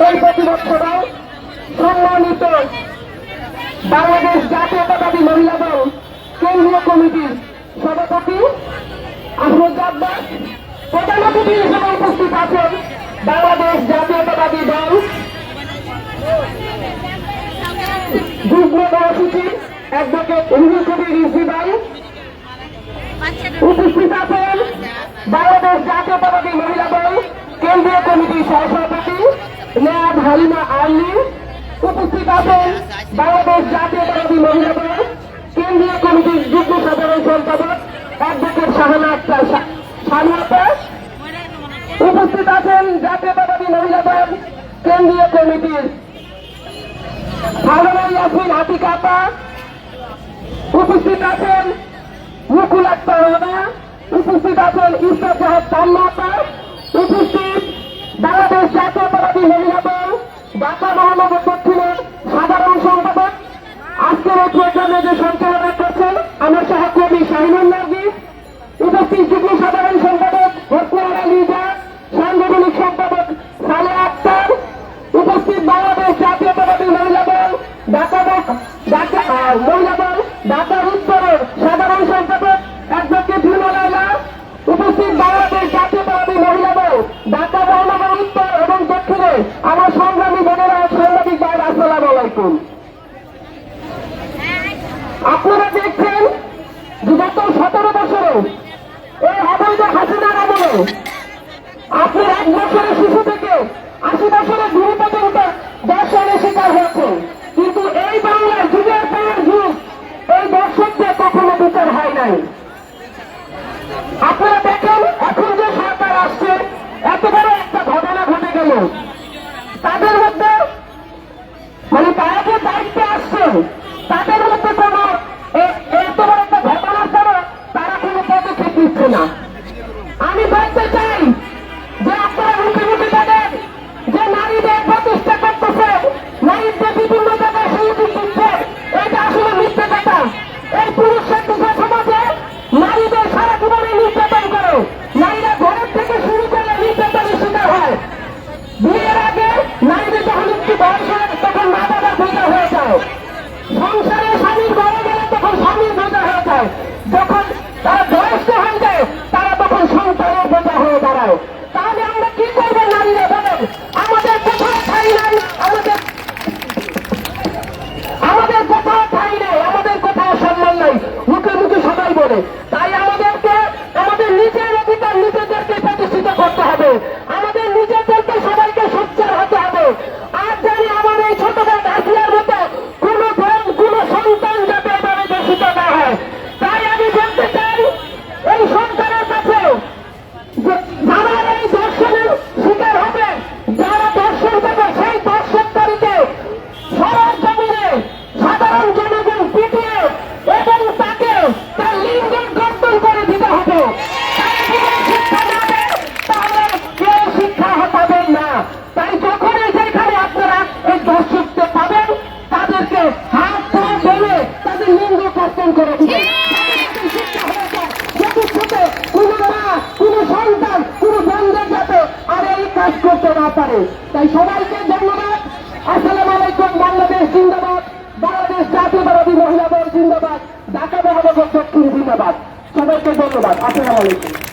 এই প্রতিবছরও সম্মানিত বাংলাদেশ জাতীয়তাবাদী মহিলা দল কেন্দ্রীয় কমিটির সভাপতি আহমদ আব্বাস প্রধান অতিথি হিসেবে উপস্থিত আছেন বাংলাদেশ জাতীয়তাবাদী দল যুগ্ম মহাসচিব অ্যাডভোকেট রুহুল কবির রিজভি ভাই উপস্থিত আছেন বাংলাদেশ জাতীয়তাবাদী মহিলা দল কেন্দ্রীয় কমিটির সহসভাপতি নেয়াদ হালিমা আলী উপস্থিত আছেন বাংলাদেশ জাতীয়তাবাদী মহিলা দল, কেন্দ্রীয় কমিটির যুগ্ম সাধারণ সম্পাদক অ্যাডভোকেট শাহানা উপস্থিত আছেন জাতীয়তাবাদী মহিলা দল, কেন্দ্রীয় কমিটির ভাগনা ইয়াসিন হাতিকাপা উপস্থিত আছেন মুকুল আক্তার রানা। উপস্থিত আছেন ইসরাত সাহেব তান্নাতা উপস্থিত বাংলাদেশ জাতীয়তাবাদী সাধারণ সম্পাদক আজকের এই যে সঞ্চালনা করছেন আমার সহকর্মী শাহিনুল নার্গিস উপস্থিত যুগ্ম সাধারণ সম্পাদক হসনার আলিজা সাংগঠনিক সম্পাদক সালে আক্তার উপস্থিত বাংলাদেশ জাতীয়তাবাদী মহিলা দল ঢাকা দক- ঢাকা আহ, মহিলা দল ঢাকার উত্তরের সাধারণ সম্পাদক অ্যাডভোকেট হিমালয়া উপস্থিত বাংলাদেশ জাতীয়তাবাদী মহিলা দল ঢাকা মহানগর উত্তর এবং দক্ষিণে আমার সংগ্রামী বোনেরা ও সাংবাদিক ভাইয়ের আসসালাম আলাইকুম আপনারা দেখছেন যে গত সতেরো বছরে এই অবৈধ হাসিনার আমলে আপনি এক বছরের শিশু থেকে আশি বছরের বুড়ি পর্যন্ত দর্শনের শিকার হয়েছে। কিন্তু এই বাংলার যুগের পর যুগ, এই দর্শকদের কখনো বিচার হয় নাই। আপনারা দেখেন, এখন যে সরকার আসছে, এত বড় একটা ঘটনা ঘটে গেল। aquí শুরু এই কাজ করতে না তাই সবাইকে ধন্যবাদ। আসসালাম আলাইকুম, বাংলাদেশ জিন্দাবাদ। বাংলাদেশ জাতীয়তাবাদী মহিলা দল জিন্দাবাদ। ঢাকা মহানগর দক্ষিণ জিন্দাবাদ। সবাইকে ধন্যবাদ। আসসালাম আলাইকুম।